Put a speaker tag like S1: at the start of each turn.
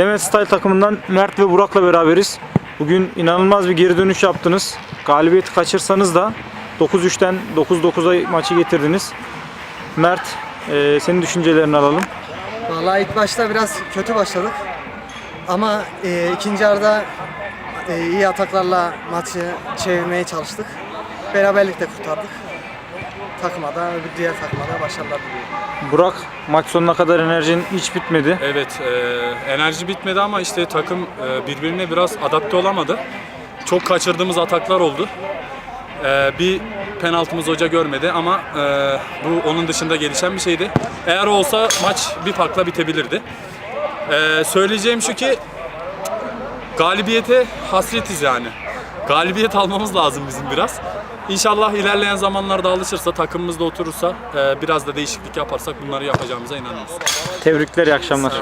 S1: Demet Style takımından Mert ve Burak'la beraberiz. Bugün inanılmaz bir geri dönüş yaptınız. Galibiyeti kaçırsanız da 9-3'ten 9-9'a maçı getirdiniz. Mert, e, senin düşüncelerini alalım.
S2: Vallahi ilk başta biraz kötü başladık. Ama e, ikinci yarıda e, iyi ataklarla maçı çevirmeye çalıştık. Beraberlikte kurtardık. Takıma da öbür diğer takıma da başarılar diliyorum.
S1: Burak, maç sonuna kadar enerjin hiç bitmedi.
S3: Evet, e, enerji bitmedi ama işte takım e, birbirine biraz adapte olamadı. Çok kaçırdığımız ataklar oldu. E, bir penaltımız hoca görmedi ama e, bu onun dışında gelişen bir şeydi. Eğer olsa maç bir farkla bitebilirdi. E, söyleyeceğim şu ki galibiyete hasretiz yani. Galibiyet almamız lazım bizim biraz. İnşallah ilerleyen zamanlarda alışırsa, takımımız da oturursa, e, biraz da değişiklik yaparsak bunları yapacağımıza inanıyoruz.
S1: Tebrikler. İyi akşamlar.